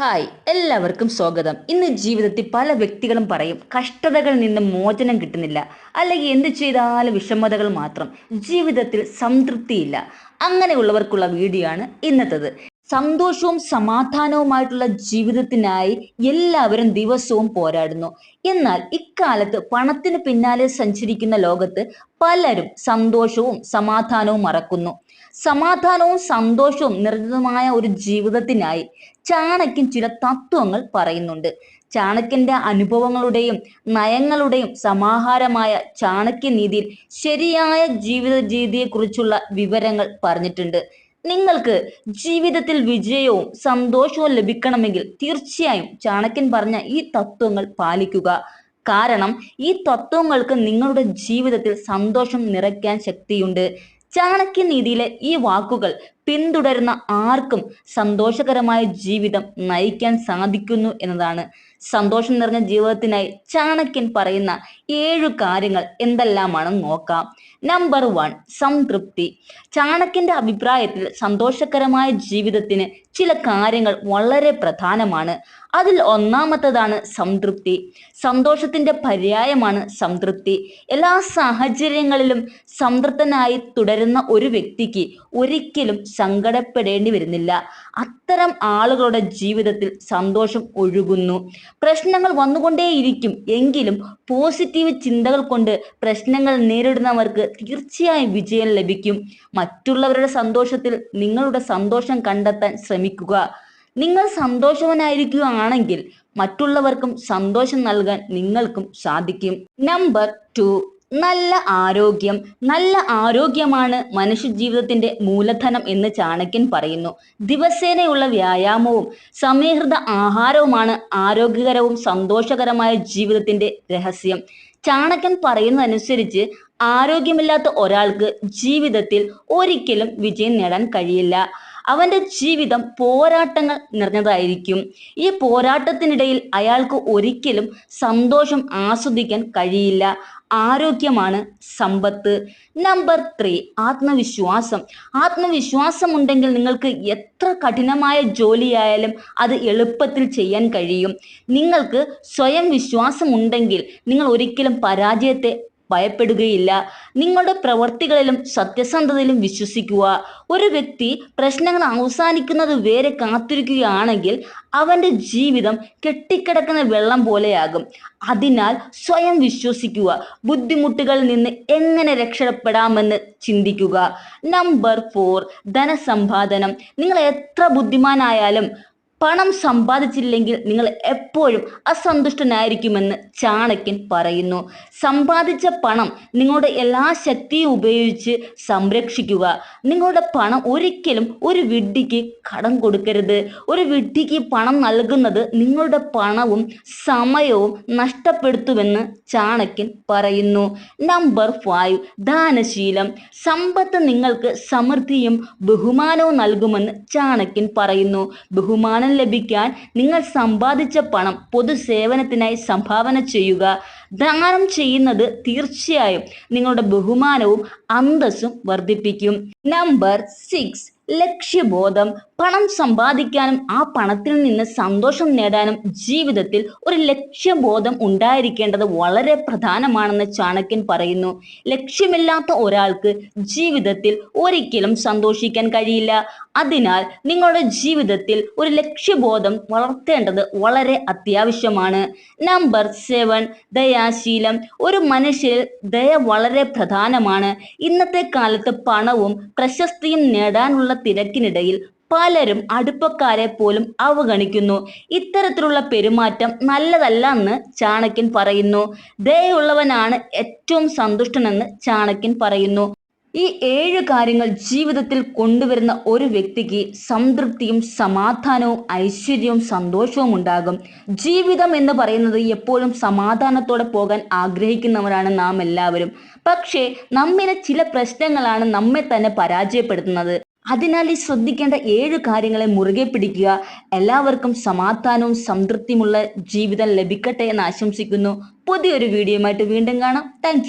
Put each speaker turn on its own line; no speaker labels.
Hi എല്ലാവർക്കും സ്വാഗതം. ഇന്ന് ജീവിതത്തിൽ പല വ്യക്തികളും പറയും കഷ്ടതകളിൽ നിന്ന് മോചനം കിട്ടുന്നില്ല. അല്ലെങ്കിൽ എന്ത് ചെയ്താലും വിഷമതകൾ മാത്രം. ജീവിതത്തിൽ സംതൃപ്തിയില്ല. അങ്ങനെയുള്ളവർക്കുള്ള വീഡിയോ ആണ് ഇന്നത്തേത്. സന്തോഷവും സമാധാനവുമായിട്ടുള്ള ജീവിതത്തിനായി എല്ലാവരും ദിവസവും പോരാടുന്നു. എന്നാൽ ഇക്കാലത്ത് പണത്തിന് പിന്നാലെ സഞ്ചരിക്കുന്ന ലോകത്ത് പലരും സന്തോഷവും സമാധാനവും മറക്കുന്നു. സമാധാനവും സന്തോഷവും നിറഞ്ഞതുമായ ഒരു ജീവിതത്തിനായി ചാണക്യൻ ചില തത്വങ്ങൾ പറയുന്നുണ്ട്. ചാണക്യന്റെ അനുഭവങ്ങളുടെയും നയങ്ങളുടെയും സമാഹാരമായ ചാണക്യ ചാണക്യനീതിയിൽ ശരിയായ ജീവിത രീതിയെക്കുറിച്ചുള്ള വിവരങ്ങൾ പറഞ്ഞിട്ടുണ്ട്. നിങ്ങൾക്ക് ജീവിതത്തിൽ വിജയവും സന്തോഷവും ലഭിക്കണമെങ്കിൽ തീർച്ചയായും ചാണക്യൻ പറഞ്ഞ ഈ തത്വങ്ങൾ പാലിക്കുക. കാരണം ഈ തത്വങ്ങൾക്ക് നിങ്ങളുടെ ജീവിതത്തിൽ സന്തോഷം നിറയ്ക്കാൻ ശക്തിയുണ്ട്. ചാണക്യ നീതിയിലെ ഈ വാക്കുകൾ പിന്തുടരുന്ന ആർക്കും സന്തോഷകരമായ ജീവിതം നയിക്കാൻ സാധിക്കുന്നു എന്നതാണ്. സന്തോഷം നിറഞ്ഞ ജീവിതത്തിനായി ചാണക്യൻ പറയുന്ന ഏഴു കാര്യങ്ങൾ എന്തെല്ലാമാണെന്ന് നോക്കാം. നമ്പർ വൺ സംതൃപ്തി. ചാണക്യന്റെ അഭിപ്രായത്തിൽ സന്തോഷകരമായ ജീവിതത്തിന് ചില കാര്യങ്ങൾ വളരെ പ്രധാനമാണ്. അതിൽ ഒന്നാമത്തതാണ് സംതൃപ്തി. സന്തോഷത്തിന്റെ പര്യായമാണ് സംതൃപ്തി. എല്ലാ സാഹചര്യങ്ങളിലും സംതൃപ്തനായി തുടരുന്ന ഒരു വ്യക്തിക്ക് ഒരിക്കലും സങ്കടപ്പെടേണ്ടി വരുന്നില്ല. അത്തരം ആളുകളുടെ ജീവിതത്തിൽ സന്തോഷം ഒഴുകുന്നു. പ്രശ്നങ്ങൾ വന്നുകൊണ്ടേയിരിക്കും. എങ്കിലും പോസിറ്റീവ് ചിന്തകൾ കൊണ്ട് പ്രശ്നങ്ങൾ നേരിടുന്നവർക്ക് തീർച്ചയായും വിജയം ലഭിക്കും. മറ്റുള്ളവരുടെ സന്തോഷത്തിൽ നിങ്ങളുടെ സന്തോഷം കണ്ടെത്താൻ ശ്രമിക്കുക. നിങ്ങൾ സന്തോഷവനായിരിക്കുകയാണെങ്കിൽ മറ്റുള്ളവർക്കും സന്തോഷം നൽകാൻ നിങ്ങൾക്കും സാധിക്കും. Number two. നല്ല ആരോഗ്യം നല്ല ആരോഗ്യമാണ് മനുഷ്യജീവിതത്തിന്റെ മൂലധനം എന്ന് ചാണക്യൻ പറയുന്നു. ദിവസേനയുള്ള വ്യായാമവും സമീകൃത ആഹാരവുമാണ് ആരോഗ്യകരവും സന്തോഷകരമായ ജീവിതത്തിന്റെ രഹസ്യം. ചാണക്യൻ പറയുന്നതനുസരിച്ച് ആരോഗ്യമില്ലാത്ത ഒരാൾക്ക് ജീവിതത്തിൽ ഒരിക്കലും വിജയം നേടാൻ കഴിയില്ല. അവന്റെ ജീവിതം പോരാട്ടങ്ങൾ നിറഞ്ഞതായിരിക്കും. ഈ പോരാട്ടത്തിനിടയിൽ അയാൾക്ക് ഒരിക്കലും സന്തോഷം ആസ്വദിക്കാൻ കഴിയില്ല. ആരോഗ്യമാണ് സമ്പത്ത്. നമ്പർ ത്രീ ആത്മവിശ്വാസം. ആത്മവിശ്വാസം ഉണ്ടെങ്കിൽ നിങ്ങൾക്ക് എത്ര കഠിനമായ ജോലിയായാലും അത് എളുപ്പത്തിൽ ചെയ്യാൻ കഴിയും. നിങ്ങൾക്ക് സ്വയം വിശ്വാസം ഉണ്ടെങ്കിൽ നിങ്ങൾ ഒരിക്കലും പരാജയത്തെ ഭയപ്പെടുകയില്ല. നിങ്ങളുടെ പ്രവൃത്തികളിലും സത്യസന്ധതയിലും വിശ്വസിക്കുക. ഒരു വ്യക്തി പ്രശ്നങ്ങൾ അവസാനിക്കുന്നത് വരെ കാത്തിരിക്കുകയാണെങ്കിൽ അവന്റെ ജീവിതം കെട്ടിക്കിടക്കുന്ന വെള്ളം പോലെയാകും. അതിനാൽ സ്വയം വിശ്വസിക്കുക. ബുദ്ധിമുട്ടുകളിൽ നിന്ന് എങ്ങനെ രക്ഷപ്പെടാമെന്ന് ചിന്തിക്കുക. നമ്പർ ഫോർ ധനസമ്പാദനം. നിങ്ങൾ എത്ര ബുദ്ധിമാനായാലും പണം സമ്പാദിച്ചില്ലെങ്കിൽ നിങ്ങൾ എപ്പോഴും അസന്തുഷ്ടനായിരിക്കുമെന്ന് ചാണക്യൻ പറയുന്നു. സമ്പാദിച്ച പണം നിങ്ങളുടെ എല്ലാ ശക്തിയും ഉപയോഗിച്ച് സംരക്ഷിക്കുക. നിങ്ങളുടെ പണം ഒരിക്കലും ഒരു വിഡ്ഢിക്ക് കടം കൊടുക്കരുത്. ഒരു വിഡ്ഢിക്ക് പണം നൽകുന്നത് നിങ്ങളുടെ പണവും സമയവും നഷ്ടപ്പെടുത്തുമെന്ന് ചാണക്യൻ പറയുന്നു. Number five ദാനശീലം. സമ്പത്ത് നിങ്ങൾക്ക് സമൃദ്ധിയും ബഹുമാനവും നൽകുമെന്ന് ചാണക്യൻ പറയുന്നു. ബഹുമാനം ലഭിക്കാൻ നിങ്ങൾ സമ്പാദിച്ച പണം പൊതുസേവനത്തിനായി സംഭാവന ചെയ്യുക. ദാനം ചെയ്യുന്നത് തീർച്ചയായും നിങ്ങളുടെ ബഹുമാനവും അന്തസ്സും വർദ്ധിപ്പിക്കും. നമ്പർ സിക്സ് ലക്ഷ്യബോധം. പണം സമ്പാദിക്കാനും ആ പണത്തിൽ നിന്ന് സന്തോഷം നേടാനും ജീവിതത്തിൽ ഒരു ലക്ഷ്യബോധം ഉണ്ടായിരിക്കേണ്ടത് വളരെ പ്രധാനമാണെന്ന് ചാണക്യൻ പറയുന്നു. ലക്ഷ്യമില്ലാത്ത ഒരാൾക്ക് ജീവിതത്തിൽ ഒരിക്കലും സന്തോഷിക്കാൻ കഴിയില്ല. അതിനാൽ നിങ്ങളുടെ ജീവിതത്തിൽ ഒരു ലക്ഷ്യബോധം വളർത്തേണ്ടത് വളരെ അത്യാവശ്യമാണ്. നമ്പർ സെവൻ ദയാശീലം. ഒരു മനുഷ്യരിൽ ദയ വളരെ പ്രധാനമാണ്. ഇന്നത്തെ കാലത്ത് പണവും പ്രശസ്തിയും നേടാനുള്ള തിരക്കിനിടയിൽ പലരും അടുപ്പക്കാരെ പോലും അവഗണിക്കുന്നു. ഇത്തരത്തിലുള്ള പെരുമാറ്റം നല്ലതല്ല എന്ന് ചാണക്യൻ പറയുന്നു. ദയുള്ളവനാണ് ഏറ്റവും സന്തുഷ്ടനെന്ന് ചാണക്യൻ പറയുന്നു. ഈ ഏഴ് കാര്യങ്ങൾ ജീവിതത്തിൽ കൊണ്ടുവരുന്ന ഒരു വ്യക്തിക്ക് സംതൃപ്തിയും സമാധാനവും ഐശ്വര്യവും സന്തോഷവും ഉണ്ടാകും. ജീവിതം എന്ന് പറയുന്നത് എപ്പോഴും സമാധാനത്തോടെ പോകാൻ ആഗ്രഹിക്കുന്നവരാണ് നാം എല്ലാവരും പക്ഷേ നമ്മിലെ ചില പ്രശ്നങ്ങളാണ് നമ്മെ തന്നെ പരാജയപ്പെടുത്തുന്നത്. അതിനാൽ ഈ ശ്രദ്ധിക്കേണ്ട ഏഴ് കാര്യങ്ങളെ മുറുകെ പിടിക്കുക. എല്ലാവർക്കും സമാധാനവും സംതൃപ്തിയുമുള്ള ജീവിതം ലഭിക്കട്ടെ എന്ന് ആശംസിക്കുന്നു. പുതിയൊരു വീഡിയോയുമായിട്ട് വീണ്ടും കാണാം. താങ്ക്